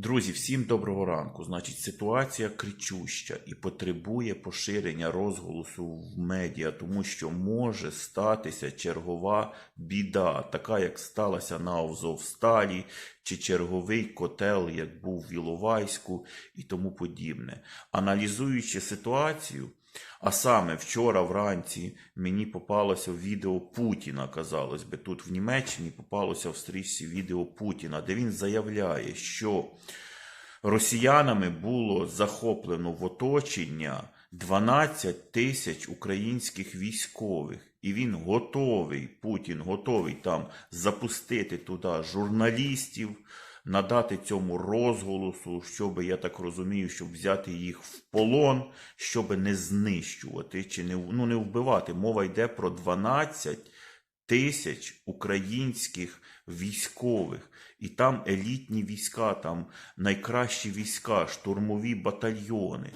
Друзі, всім доброго ранку. Значить, ситуація кричуща і потребує поширення розголосу в медіа, тому що може статися чергова біда, така як сталася на Овзовсталі, чи черговий котел, як був в Іловайську і тому подібне. Аналізуючи ситуацію, а саме вчора вранці мені попалося відео Путіна, казалось би, тут в Німеччині попалося в стрічці відео Путіна, де він заявляє, що росіянами було захоплено в оточення 12 тисяч українських військових. І він готовий, Путін готовий там запустити туди журналістів, надати цьому розголосу, щоб, я так розумію, щоб взяти їх в полон, щоб не знищувати чи не, ну, не вбивати. Мова йде про 12 тисяч українських військових. І там елітні війська, там найкращі війська, штурмові батальйони.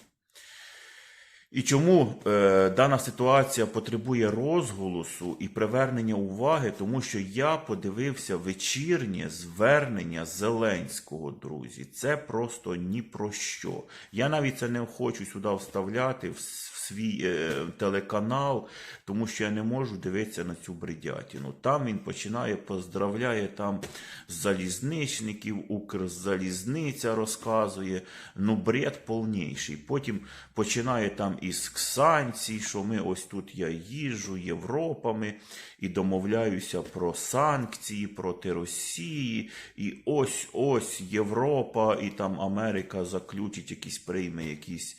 І чому е, дана ситуація потребує розголосу і привернення уваги, тому що я подивився вечірнє звернення Зеленського, друзі. Це просто ні про що. Я навіть це не хочу сюди вставляти в свій е, телеканал, тому що я не можу дивитися на цю бредятину. Там він починає поздравляє там залізничників, Укрзалізниця розказує. Ну, бред повніший. Потім починає там із санкцій, що ми ось тут я їжджу Європами і домовляюся про санкції проти Росії. І ось ось Європа і там Америка заключить якісь прийме якісь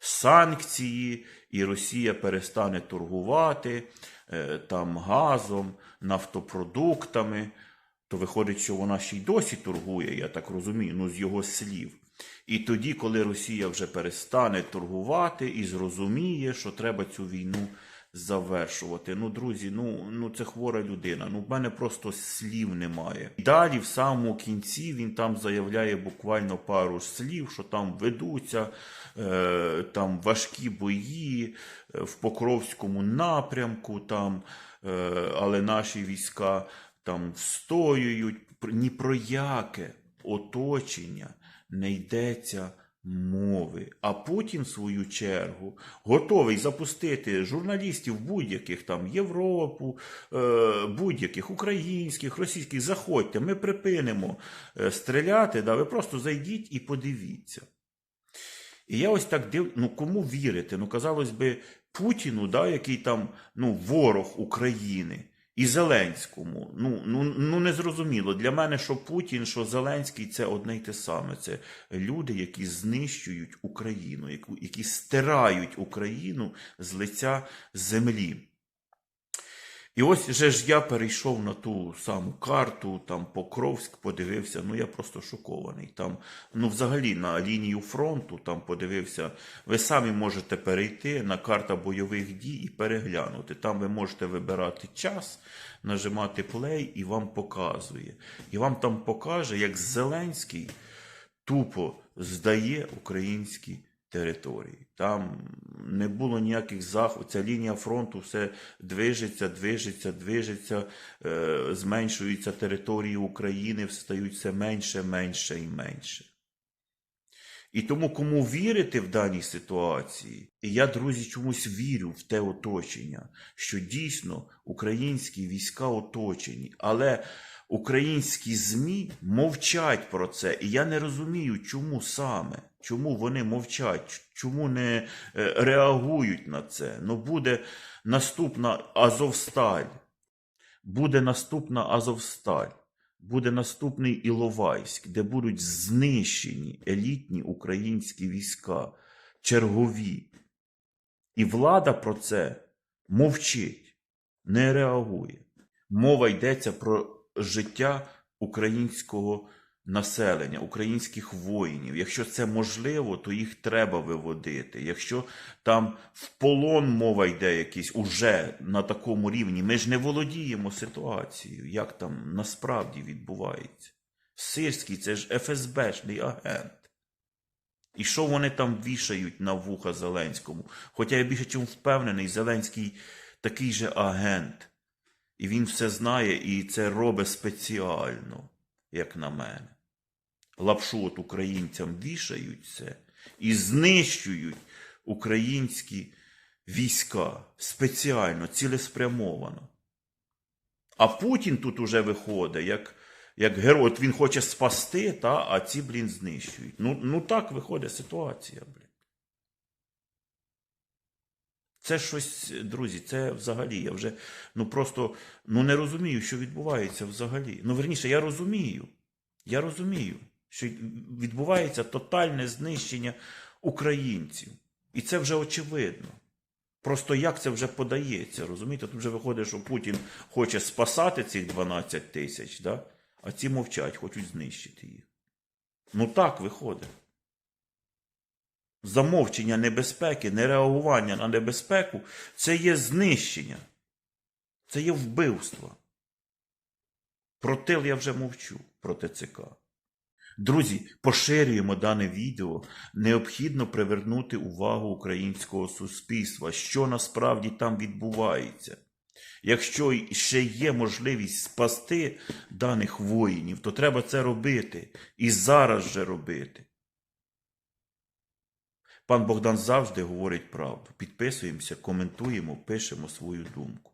санкції, і Росія перестане торгувати е, там газом, нафтопродуктами. То виходить, що вона ще й досі торгує, я так розумію, ну з його слів. І тоді, коли Росія вже перестане торгувати і зрозуміє, що треба цю війну завершувати. Ну, друзі, ну, ну це хвора людина. Ну, в мене просто слів немає. І далі, в самому кінці, він там заявляє буквально пару слів, що там ведуться е, там важкі бої е, в Покровському напрямку, там, е, але наші війська там встоюють. Ні про яке оточення не йдеться мови. А Путін, в свою чергу, готовий запустити журналістів будь-яких там Європу, е, будь-яких українських, російських. Заходьте, ми припинимо е, стріляти. Да, ви просто зайдіть і подивіться. І я ось так див... ну кому вірити? Ну, казалось би, Путіну, да, який там ну, ворог України, і Зеленському. Ну, ну, ну не зрозуміло. Для мене, що Путін, що Зеленський це одне й те саме. Це люди, які знищують Україну, які стирають Україну з лиця землі. І ось же ж я перейшов на ту саму карту, там Покровськ подивився, ну я просто шокований. Там, ну взагалі на лінію фронту там подивився. Ви самі можете перейти на карта бойових дій і переглянути. Там ви можете вибирати час, нажимати плей і вам показує. І вам там покаже, як Зеленський тупо здає українські території. Там не було ніяких заходів. Ця лінія фронту все движеться, движеться, движеться, е, зменшуються території України, стають все менше, менше і менше. І тому, кому вірити в даній ситуації, і я, друзі, чомусь вірю в те оточення, що дійсно українські війська оточені, але українські ЗМІ мовчать про це. І я не розумію, чому саме, чому вони мовчать, чому не е, реагують на це. Ну, буде наступна Азовсталь, буде наступна Азовсталь. Буде наступний Іловайськ, де будуть знищені елітні українські війська, чергові. І влада про це мовчить, не реагує. Мова йдеться про життя українського населення, українських воїнів. Якщо це можливо, то їх треба виводити. Якщо там в полон мова йде якийсь уже на такому рівні, ми ж не володіємо ситуацією, як там насправді відбувається. Сирський це ж ФСБшний агент. І що вони там вішають на вуха Зеленському? Хоча я більше чим впевнений, Зеленський такий же агент. І він все знає і це робить спеціально, як на мене. лапшу от українцям вішають це і знищують українські війська спеціально, цілеспрямовано. А Путін тут уже виходить, як, як герой. От він хоче спасти, та, а ці, блін, знищують. Ну, ну так виходить ситуація, блін. Це щось, друзі, це взагалі. Я вже ну просто ну, не розумію, що відбувається взагалі. Ну, верніше, я розумію. Я розумію, що відбувається тотальне знищення українців. І це вже очевидно. Просто як це вже подається, розумієте? Тут вже виходить, що Путін хоче спасати цих 12 тисяч, да? а ці мовчать, хочуть знищити їх. Ну так виходить. Замовчення небезпеки, нереагування на небезпеку це є знищення. Це є вбивство. Про тил я вже мовчу, про ТЦК. Друзі, поширюємо дане відео. Необхідно привернути увагу українського суспільства, що насправді там відбувається. Якщо ще є можливість спасти даних воїнів, то треба це робити. І зараз же робити. Пан Богдан завжди говорить правду. Підписуємося, коментуємо, пишемо свою думку.